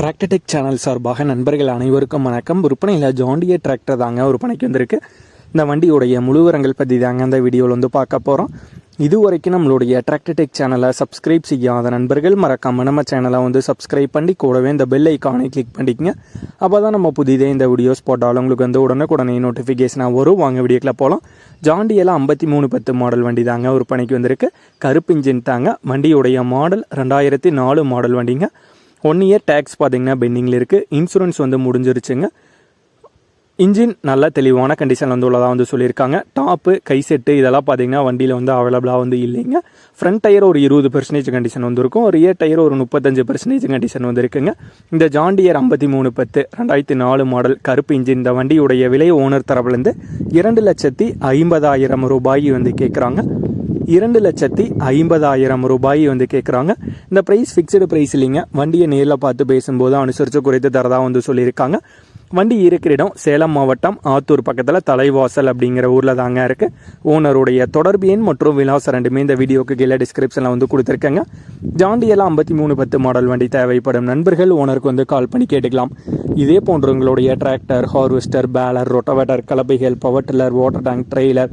Tractor Tech channel சார்பாக நண்பர்கள் அனைவருக்கும் வணக்கம். விற்பனையில் ஜாண்டிய டிராக்டர் தாங்க விற்பனைக்கு வந்திருக்கு. இந்த வண்டியுடைய முழுவரங்கள் பற்றி தாங்க அந்த வீடியோவில் வந்து பார்க்க போகிறோம் இது வரைக்கும் நம்மளுடைய டிராக்டர்டெக் சேனலை சப்ஸ்கிரைப் செய்யாத நண்பர்கள் மறக்காம நம்ம சேனலை வந்து சப்ஸ்கிரைப் பண்ணி கூடவே இந்த பெல் ஐக்கானை கிளிக் பண்ணிக்கங்க. அப்போ தான் நம்ம புதிதே இந்த வீடியோஸ் போட்டாலும் உங்களுக்கு வந்து உடனுக்குடனே நோட்டிஃபிகேஷனாக வரும். வாங்க வீடியோக்கில் போகலாம் ஜாண்டியெல்லாம் ஐம்பத்தி மூணு பத்து மாடல் வண்டி தாங்க விற்பனைக்கு வந்திருக்கு. கருப்பு இன்ஜின் தாங்க. வண்டியுடைய மாடல் ரெண்டாயிரத்தி நாலு மாடல் வண்டிங்க. ஒன் இயர் டேக்ஸ் பார்த்தீங்கன்னா பெண்டிங்கில் இருக்குது இன்சூரன்ஸ் வந்து முடிஞ்சிருச்சுங்க. இன்ஜின் நல்ல தெளிவான கண்டிஷனில் வந்து உள்ளதாக வந்து சொல்லியிருக்காங்க. டாப்பு கை செட்டு இதெல்லாம் பார்த்தீங்கன்னா வண்டியில் வந்து அவைலபிளாக வந்து இல்லைங்க. ஃப்ரண்ட் டயர் ஒரு இருபது பெர்சன்டேஜ் கண்டிஷன் வந்திருக்கும். ரியர் டயர் ஒரு முப்பத்தஞ்சு பெர்சன்டேஜ் கண்டிஷன் வந்துருக்குங்க. இந்த ஜாண்டியர் ஐம்பத்தி மூணு பத்து ரெண்டாயிரத்தி நாலு மாடல் கருப்பு இன்ஜின் இந்த வண்டியுடைய விலை ஓனர் தரப்புலேருந்து இரண்டு லட்சத்தி ஐம்பதாயிரம் ரூபாய் வந்து கேட்குறாங்க இரண்டு லட்சத்தி ஐம்பதாயிரம் ரூபாய் வந்து கேட்குறாங்க இந்த ப்ரைஸ் ஃபிக்ஸ்டு ப்ரைஸ் இல்லைங்க. வண்டியை நேரில் பார்த்து பேசும்போது அனுசரித்து குறைத்து தரதாக வந்து சொல்லியிருக்காங்க. வண்டி இருக்கிற இடம் சேலம் மாவட்டம் ஆத்தூர் பக்கத்தில் தலைவாசல் அப்படிங்கிற ஊரில் தாங்க இருக்குது ஓனருடைய தொடர்பு எண் மற்றும் விலாசம் ரெண்டுமே இந்த வீடியோக்கு கீழே டிஸ்கிரிப்ஷனில் வந்து கொடுத்துருக்கேங்க. ஜாண்டியெல்லாம் ஐம்பத்தி மூணு பத்து மாடல் வண்டி தேவைப்படும் நண்பர்கள் ஓனருக்கு வந்து கால் பண்ணி கேட்டுக்கலாம். இதே போன்றவங்களுடைய tractor harvester baler rotavator கலப்பைகள் power tiller water tank trailer